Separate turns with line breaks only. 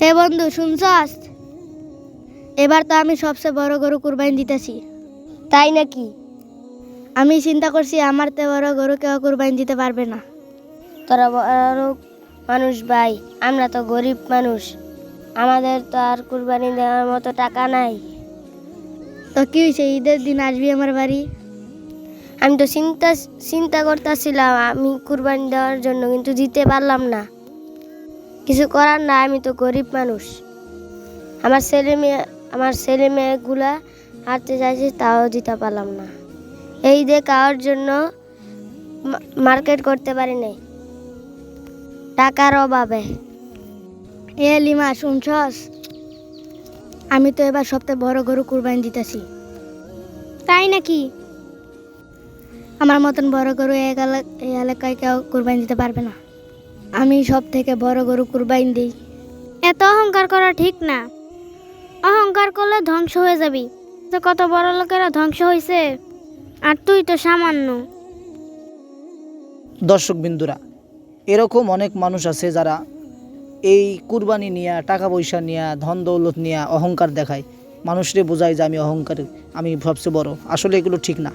হে বন্ধু শুনছস এবার তো আমি সবচেয়ে বড় গরু কুরবানি দিতেছি।
তাই নাকি?
আমি চিন্তা করছি, আমার তে বড় গরু কেউ কুরবানি দিতে পারবে না।
তোরা বড় মানুষ ভাই, আমরা তো গরিব মানুষ। আমাদের তো আর কুরবানি দেওয়ার মতো টাকা নাই।
তো কি হয়েছে ঈদের দিন আসবি আমার বাড়ি?
আমি তো চিন্তা চিন্তা করতেছিলাম, আমি কুরবানি দেওয়ার জন্য, কিন্তু দিতে পারলাম না। কিছু করার না আমি তো গরিব মানুষ। আমার ছেলে মেয়ে, আমার ছেলে মেয়েগুলা হাঁটতে চাইছে তাও দিতে পারলাম না। এই দিয়ে খাওয়ার জন্য মার্কেট করতে পারি নাই। টাকার অভাবে।
এ লিমা, শুনছস? আমি তো এবার সবচেয়ে বড় গরু কুরবানি দিতেছি।
তাই নাকি?
আমার মতন বড় গরু এলাকায় কেউ কুরবানি দিতে পারবে না। আমি সব থেকে বড় গরু কুরবাইন দিই।
এত অহংকার করা ঠিক না। অহংকার করলে ধ্বংস হয়ে যাবি। তো কত বড় লোকেরা ধ্বংস হয়েছে আর তুই তো সামান্য।
দর্শক বিন্দুরা, এরকম অনেক মানুষ আছে যারা এই কুরবানি নিয়ে, টাকা পয়সা নিয়ে, ধন দৌলত নিয়ে অহংকার দেখায়। মানুষরে বোঝায় যে আমি অহংকার, আমি সবচেয়ে বড়। আসলে এগুলো ঠিক না।